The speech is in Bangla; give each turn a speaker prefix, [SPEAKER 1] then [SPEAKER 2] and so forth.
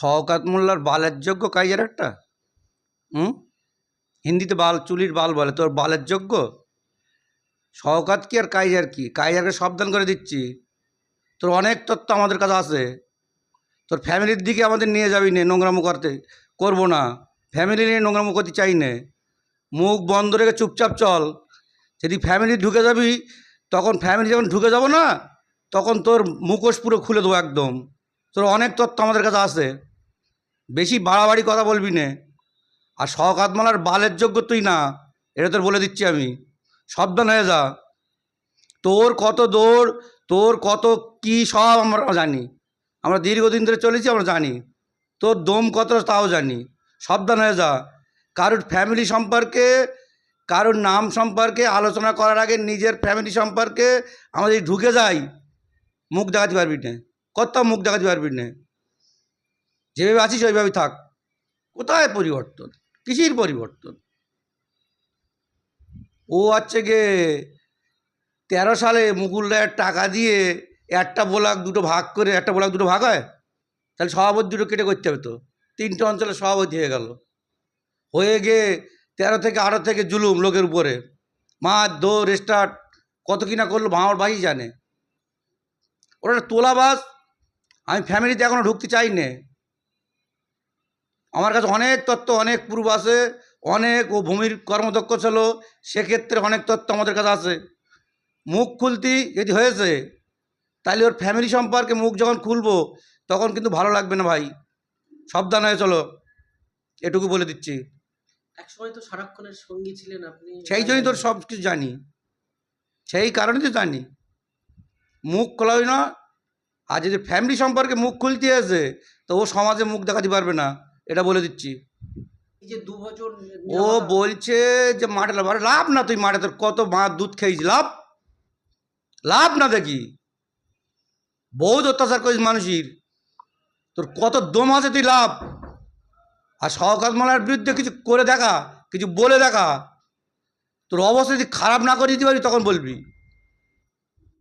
[SPEAKER 1] শওকাত মোল্লার বালের যোগ্য কাইজার একটা? হুম? হিন্দিতে বাল, চুলির বাল বলে, তোর বালের যোগ্য? শওকাত কি আর কাইজার কি? কাইজারকে সাবধান করে দিচ্ছি। তোর অনেক তথ্য আমাদের কাছে আছে। তোর ফ্যামিলির দিকে আমাদের নিয়ে যাবি নে, নোংরামো করতে। করব না। ফ্যামিলি নিয়ে নোংরামো করতে চাই নে। মুখ বন্ধ রেখে চুপচাপ চল। যদি ফ্যামিলি ঢুকে যাবি, তখন ফ্যামিলি যখন ঢুকে যাব না, তখন তোর মুখোশ পুরো খুলে দেবো একদম। তোর অনেক তথ্য আমাদের কাছে আছে। বেশি বাড়াবাড়ি কথা বলবি নে। আর শওকাতমালার বালের যোগ্য তুই না, এটা তোর বলে দিচ্ছি আমি। সাবধান হয়ে যা। তোর কত দৌড়, তোর কত কি সব আমরা জানি। আমরা দীর্ঘদিন ধরে চলেছি, আমরা জানি। তোর দম কত তাও জানি। সাবধান হয়ে যা। কারোর ফ্যামিলি সম্পর্কে, কারোর নাম সম্পর্কে আলোচনা করার আগে নিজের ফ্যামিলি সম্পর্কে আমাদের ঢুকে যাই। মুখ দেখাতে পারবি না। কত মুখ দেখাতে পারবি না যেভাবে আছিস, ওইভাবেই থাক। কোথায় পরিবর্তন? কিসির পরিবর্তন? ও হচ্ছে গিয়ে তেরো সালে মুকুল টাকা দিয়ে একটা বোলাক দুটো ভাগ করে, একটা ব্লক দুটো ভাগ হয়? তাহলে সভাপতি দুটো কেটে করতে হবে তো। তিনটে অঞ্চলে সভাপতি হয়ে গেল। হয়ে গিয়ে তেরো থেকে আরও থেকে জুলুম লোকের উপরে। মাছ দৌড়, স্টার্ট, কত কিনা করল আমার ভাই জানে। একটা তোলাবাস আমি ফ্যামিলিতে এখনও ঢুকতে চাই নে আমার কাছে অনেক তত্ত্ব অনেক পূর্ব আছে অনেক ও ভূমির কর্মদক্ষ ছিল সেক্ষেত্রে অনেক তত্ত্ব আমাদের কাছে আছে। মুখ খুলতি যদি হয়েছে তাহলে ওর ফ্যামিলি সম্পর্কে মুখ যখন খুলবো তখন কিন্তু ভালো লাগবে না ভাই। সাবধান হয়ে চলো এটুকু বলে দিচ্ছি।
[SPEAKER 2] একসময় তো সারাক্ষণের সঙ্গী ছিলেন আপনি।
[SPEAKER 1] সেই জন্যই তোর সব কিছু জানি। সেই কারণেই তো জানি। মুখ খোলাই না আর যদি ফ্যামিলি সম্পর্কে মুখ খুলতে আছে তো ও সমাজে মুখ দেখাতে পারবে না এটা বলে দিচ্ছি। ও বলছে যে মাঠে লাভ লাভ না তুই মাঠে তোর কত মা দুধ খেয়েছিস লাভ? লাভ না দেখি। বহুত অত্যাচার করিস মানুষের তোর কত দম আছে তুই লাভ। আর শওকাত মালার বিরুদ্ধে কিছু করে দেখা কিছু বলে দেখা তোর অবস্থা যদি খারাপ না করে দিতে পারি তখন বলবি।